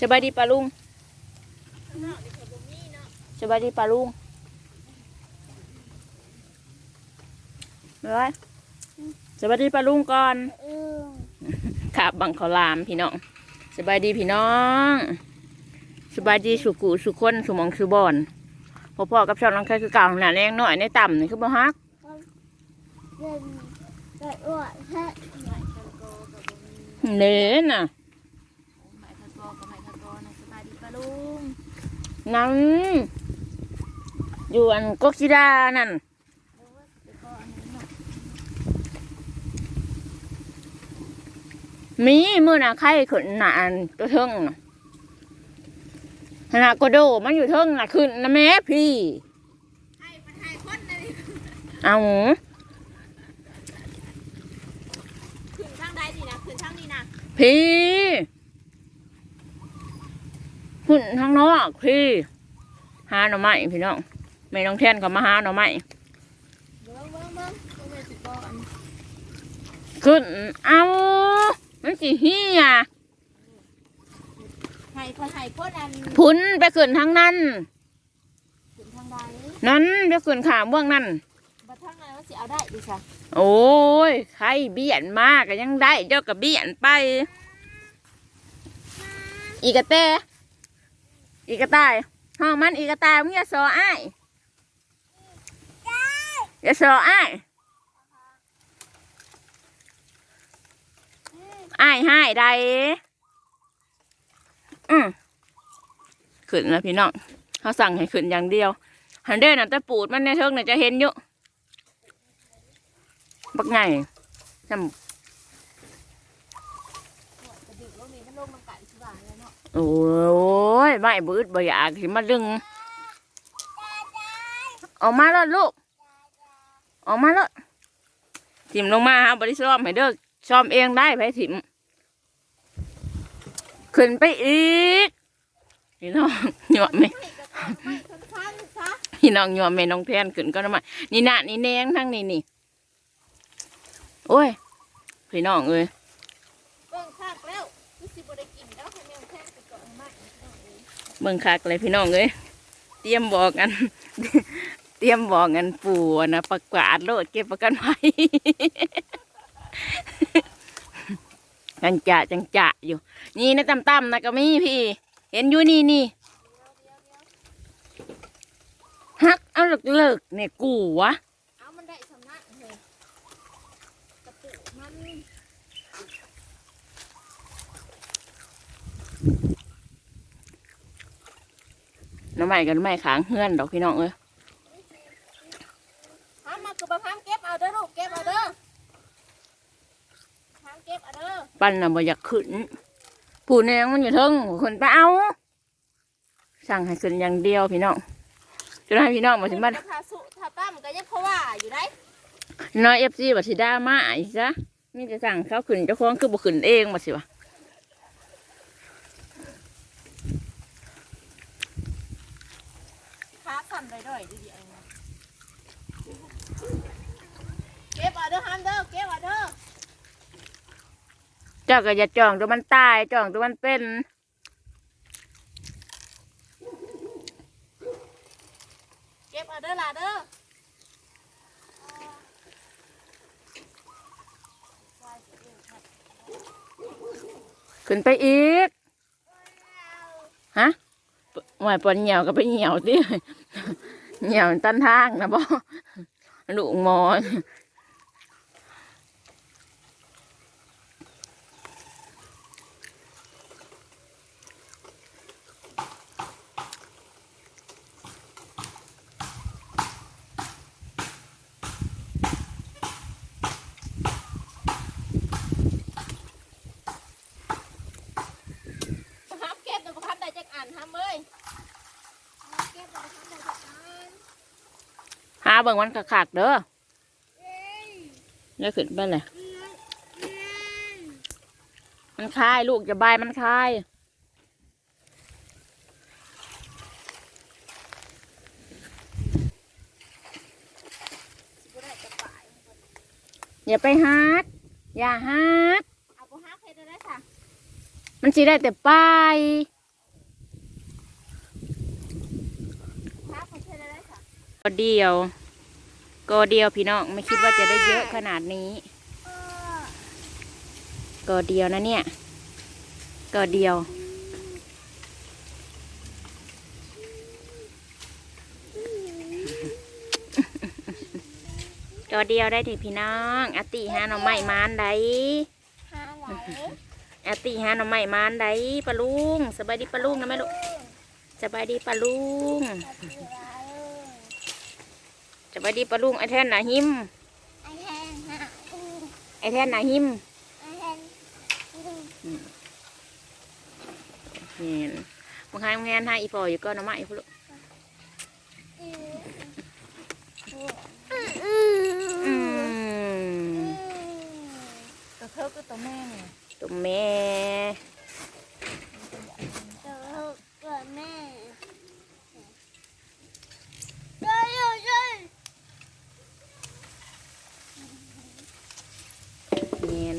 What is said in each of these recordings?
สบายดีปลาลุงสบายดีปลาลุงไม่ไหวสบายดีปลาลุงก่อนเออขาบบังเขาวหลามพี่น้องสบายดีพี่น้องสบายดีสุกุสุคนสุหมองสุบอนพ่อพ่อกับชาวน้องเคยคือเก่าหนาแรงหน่อยในต่ำนี่คือบ่ฮักเดินไปอ้วนแค่เน้นน่ะ ลุงนั่นอยู่อันกกซิดานั่นเออไปกออันนั้นเนาะมีมือน่ะไข่ขึ้นหนาอันตัวเทิงน่ะขนาดกระโดดมันอยู่เทิงน่ะขึ้นนะแม่พี่ให้มันให้คนนะนี่เอาขึ้นทางใดดีนะขึ้นทางนี้นะพี่ ขึ้นทางนอกพี่หาหน่อไม้พี่น้องไม่น้องแท่นก็มาหาหน่อไม้เบิ้งเบิ้งเบิ้งก็ไม่สิกออันขึ้นเอามันสิเฮียให้นให้คนอันพุนไปขึ้นทางนั้นนั้นไปขึ้นขามเบื้องนั้นโอ้ยใครเบียนมากก็ยังได้เจ้ากับเบียนไป อีกแต่ อีกระต่ายห้องมันอีกระต่ายมึงอย่าสออ้ายอย่าสออ้ายอ้ายให้ได้อืมขึ้นแล้วพี่น้องเขาสั่งให้ขึ้นอย่างเดียวหันเด้น่ะแต่ปูดมันในเทิงน่ะจะเห็นอยู่บักไงจกระดิกว่ามีมันลงน้ำกันสิว่าเลยเนาะำโอ้ ยไม่บืดบ่อยากสิมาดึง ออกมาแล้วลูก ออกมาแล้วถิ่มลงมาฮะบริซ้อมให้เด้อซ้อมเองได้ไปถิ่มขึ้นไปอีกพี่น้องหยวมไม่กระตอกไม่ข้างๆซะพี่น้องหยวแม่น้องแทนขึ้นก็ได้มนี่น่ะนี่แนงทั้งนี่นี่โอ้ยพี่น้องเอ้ย เบิ้งข้างแล้วคือสิบ่ได้กินแล้วคนเดียวแค่ไปกอไม้เอา เบิ่งคักเลยพี่น้องเอ้ยเตรียมบอกกัน เตรียมบอกกันปู่นะประกาศโลดเก็บประกันไว้จังจะจังจะอยู่ นี่นะต่ำๆนะก็มีพี่ เห็นอยู่นี่นี่ฮักเอาเลิกๆเนี่ยกูวะเอามันได้สำนักเลยกระปุกมัน น้ำใหม่กันน้ำใหม่ขางเฮือนดอกพี่น้องเอ้ยทำมาคือประพามเก็บเอาเด้อลูกเก็บเอาเด้อพามเก็บเอาเด้อปั้นน่ะบ่อยากขึ้นผู้แนงมันอยู่เทิงคนไปเอา สั่งให้ขึ้นอย่างเดียวพี่น้องจะให้พี่น้องมาถึงบ้านทาสุทาตั้มก็ยังเพราะว่าอยู่ได้น้อยเอฟซีบัสิดามาอีกซะมีจะสั่งเขาขึ้นเจ้าของคือบ่ขึ้นเองมาสิวะ ขาสั่น ไปด้วยดีๆเองนะเก็บเอาเด้อฮัมเด้อเก็บเอาเด้อเจ้าก็อย่าจ้องตัวมันตายจ้องตัวมันเป็นเก็บเอาเด้อล่ะเด้อขึ้นไปอีกฮะ หมายปนเหี่ยวก็ไปเหี่ยวสิเหี่ยวตันทางนะบ่ลูกมอน เบิ่งมันขาดเด้อแล้วขึ้นไปเลยมันคายลูกจะใบมันคายอย่าไปฮาร์ดอย่าฮาร์ดมันสีได้แต่ป้ายเดียว ก็เดียวพี่น้องไม่คิดว่าจะได้เยอะขนาดนี้เออก็เดียวนะเนี่ยก็เดียวจอเดียวได้ถึงพี่น้องอาติหาหน่อไม้มานได้หาไหนอาติหาหน่อไม้มานได้ปะลุงสบายดีปะลุงนะแม่ลูกสบายดีปะลุง สบายดีปะลุงไอแทนน่ะหิม ไอแทนหาไอแทนน่ะหิมไอแทนเห็นมึงหายมึงแงนให้อีพออยู่ก็น่อไม้พุ่นลูกอืมตัวเธอก็ตัวแม่เนี่ยตัวแม่ เดี๋ยวเกิดแม่เดี๋ยวเดี๋ยวเดี๋ยว เห็น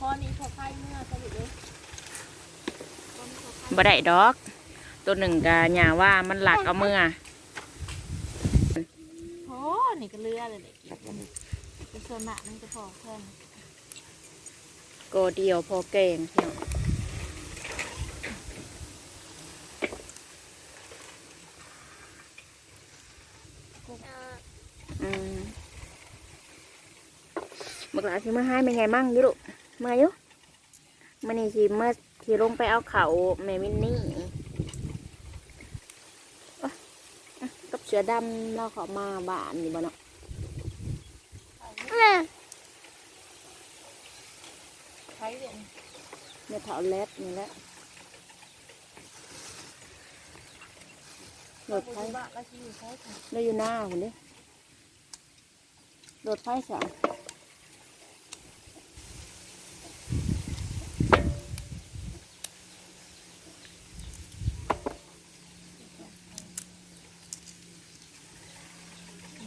พอนี้พอไข่เมื่อสรุปเลยบ่ได้ดอก ตัวหนึ่งกะหยาว่ามันหลักเอาเมื่อโอ้นี่ก็เลือเลยเลยนส่วนมากมันจะพอเพิ่มก็เดียวพอแกงเพียงอืมบักหลาซื้อมาให้เป็นไงมั่งดิลู มาอยู่มันนี่สิมาสิลงไปเอาเขาแม่มินนี่โอ๊ยอะกับเสือดำเราเขามาบ้านอยู่บ้านเนาะไข่เด่นเนี่ยเถาเล็ดนี่แหละโหลดไฟบ้าแล้วที่อยู่ใช้ค่ะได้อยู่หน้าคุณดิโหลดไฟสาม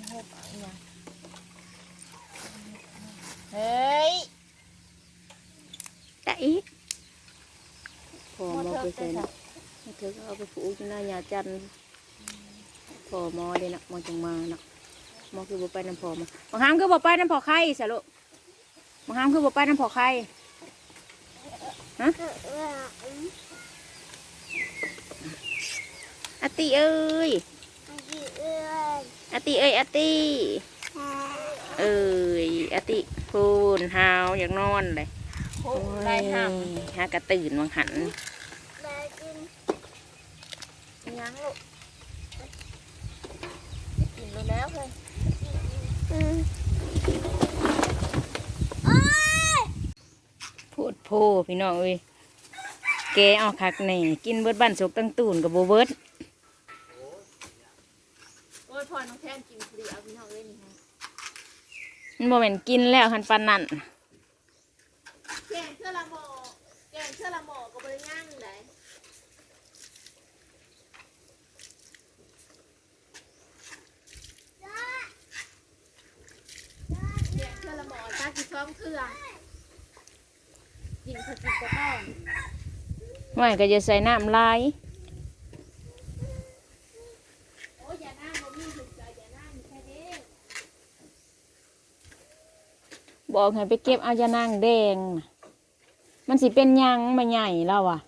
เฮ้ยปะอีหยังเฮ้ย แต่อีกพอ มอ มอ เธอ ไปเป็เซ็นนค่ะเธอก็เอาไปผูกอยู่หน้ายาจันทร์พอมอเด้นะมอจังมานะมอคือบ่ไปน้ำพอมาบางครั้งคือบ่ไปน้ำพอไข่สะลูกบางครั้งคือบ่ไปน้ำพอไข่อาติเอ้ยอาติเอ้ยอาติเอ้ยอาติพูนหาวอยากนอนเลยโอ้ได้ห้ามหากระตื่นบางหัน อีหยังลูก กินรู้แล้วเลยโพดโพพี่น้องเอ้ยแกเอาคักแหน่กินเบิดบ้านสกตั้งตูนกับโบเบิดโอ้ยพอน้องแทนกินฟรีเอาพี่น้องเลยนี่ฮะมันโมเมนกินแล้วหันปันนั่น แกงเชื่อละหมอแกงเชื่อละหมอก็บริย่างเลยแกงเชื่อละหมอตากี่ช้ อมเครื่องกินผักกิกระต้องไม่ก็จะใส่น้ำลายโอ้ยานั่งบ่มีถูกใจอย่านั่งแค่นี้บอกให้ไปเก็บเอายานางแดง มันสิเป็นยังมาใหญ่แล้วอะ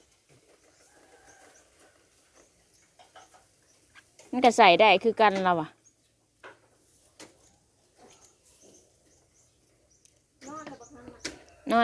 มันก็ใส่ได้คือกันแล้วอะ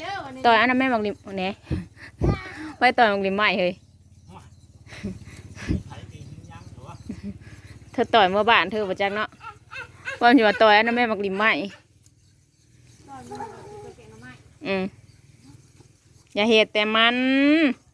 เด้อวันนี้ต่อยอันนั้นแม่บักลิมแหน่ไว้ต่อยบักลิมใหม่เฮ้ยไผตีนยังหรือว่าเธอต่อยเมื่อบ้านเธอบ่จักเนาะว่าสิว่าต่อยอันนั้นแม่บักลิมใหม่ตอนนี้เราจะเก็บหน่อไม้อืมอย่าเฮ็ดแต่มันเ